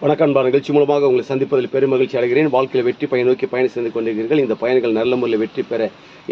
வணக்கம் அன்பான நிகழ்ச்சி மூலமாக உங்களை சந்திப்பதில் பெருமகிழ்ச்சி அடைகிறேன். வாழ்க்கையில் வெற்றி பயன் நோக்கி பயணம் செய்து கொண்டிருக்கிறீர்கள். இந்த பயணங்கள் நல்ல முறையில் வெற்றி பெற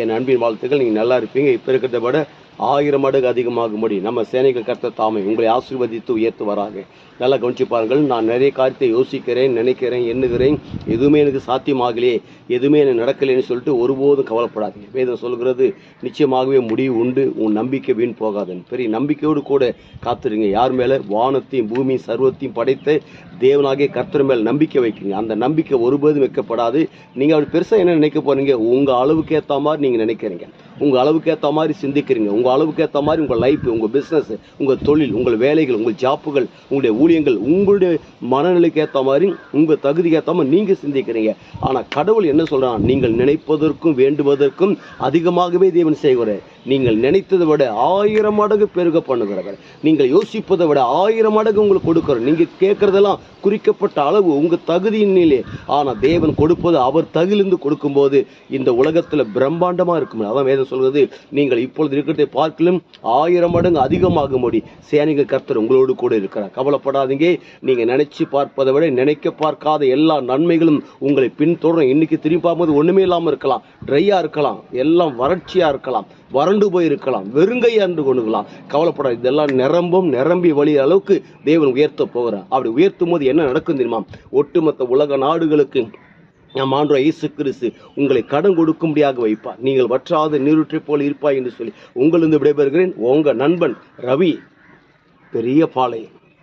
என் அன்பின் வாழ்த்துக்கள். நீங்கள் நல்லா இருப்பீங்க. இப்போ இருக்கிறத விட ஆயிரம் மடங்கு அதிகமாகும்படி நம்ம சேனைகள் கர்த்த தாமை உங்களை ஆசீர்வதித்து உயர்த்துவாராக. நல்லா கவனிச்சு பாருங்கள் நான் நிறைய காரியத்தை யோசிக்கிறேன் நினைக்கிறேன் எண்ணுகிறேன். எதுவுமே எனக்கு சாத்தியமாகலையே. எதுவுமே எனக்கு நடக்கலைன்னு சொல்லிட்டு ஒருபோதும் கவலைப்படாதீங்க. வேதம் சொல்கிறது நிச்சயமாகவே முடிவு உண்டு உன் நம்பிக்கை வீண் போகாதுன்னு பெரிய நம்பிக்கையோடு கூட காத்துருங்க. யார் மேலே? வானத்தையும் பூமியும் சர்வத்தையும் படைத்த தேவனாகிய கர்த்தர் மேல் நம்பிக்கை வைக்குங்க. அந்த நம்பிக்கை ஒருபோதும் வைக்கப்படாது. நீங்கள் அப்படி பெருசாக என்ன நினைக்க போகிறீங்க உங்கள் அளவுக்கு ஏற்ற மாதிரி நீங்கள் நினைக்கிறீங்க. உங்கள் அளவுக்கு ஏற்ற மாதிரி சிந்திக்கிறீங்க. உங்கள் அளவுக்கு ஏற்ற மாதிரி உங்கள் லைஃப் உங்கள் பிஸ்னஸ் உங்கள் தொழில் உங்கள் வேலைகள் உங்கள் ஜாப்புகள் உங்களுடைய ஊழியங்கள் உங்களுடைய மனநிலைக்கு ஏற்ற மாதிரி உங்கள் தகுதிக்கு ஏற்ற மாதிரி நீங்கள் சிந்திக்கிறீங்க. ஆனால் கடவுள் என்ன சொல்கிறான் நீங்கள் நினைப்பதற்கும் வேண்டுவதற்கும் அதிகமாகவே தேவன் செய்கிறேன் நீங்கள் நினைத்ததை விட ஆயிரம் மடங்கு பெருக பண்ணுகிறவர். நீங்கள் யோசிப்பதை விட ஆயிரம் மடங்கு உங்களுக்கு கொடுக்குறோம் நீங்கள் கேட்குறதெல்லாம் குறிக்கப்பட்ட அளவு உங்கள் தகுதியினிலே ஆனால் தேவன் கொடுப்பது அவர் தகிலிருந்து கொடுக்கும்போது இந்த உலகத்தில் பிரம்மாண்டமாக இருக்கும் அதான் வேதம் சொல்கிறது நீங்கள் இப்பொழுது இருக்கிறதை பார்க்கலும் ஆயிரம் மடங்கு அதிகமாகும்படி சேனைகள் கர்த்தர் உங்களோடு கூட இருக்கிறார். கவலைப்படாதீங்க. நீங்கள் நினைச்சு பார்ப்பதை விட நினைக்க பார்க்காத எல்லா நன்மைகளும் உங்களை பின்தொடரும். இன்னைக்கு திரும்பி பார்க்கும்போது ஒன்றுமே இல்லாமல் இருக்கலாம். ட்ரையாக இருக்கலாம். எல்லாம் வறட்சியாக இருக்கலாம். வறண்டு போயிருக்கலாம் வெறுங்கையை அன்று கொண்டுக்கலாம் கவலைப்படாது இதெல்லாம் நிரம்பும் நிரம்பி வழிய அளவுக்கு தேவன் உயர்த்த போகிறார். அப்படி உயர்த்தும் போது என்ன நடக்கும் தெரியுமா? ஒட்டுமொத்த உலக நாடுகளுக்கு நம் ஆண்டு இயேசு கிறிஸ்து உங்களை கடன் கொடுக்கும்படியாக வைப்பார். நீங்கள் வற்றாத நீருற்றை போல் இருப்பாய் என்று சொல்லி உங்களிருந்து விடைபெறுகிறேன். உங்கள் நண்பன் ரவி பெரிய பாளையம்.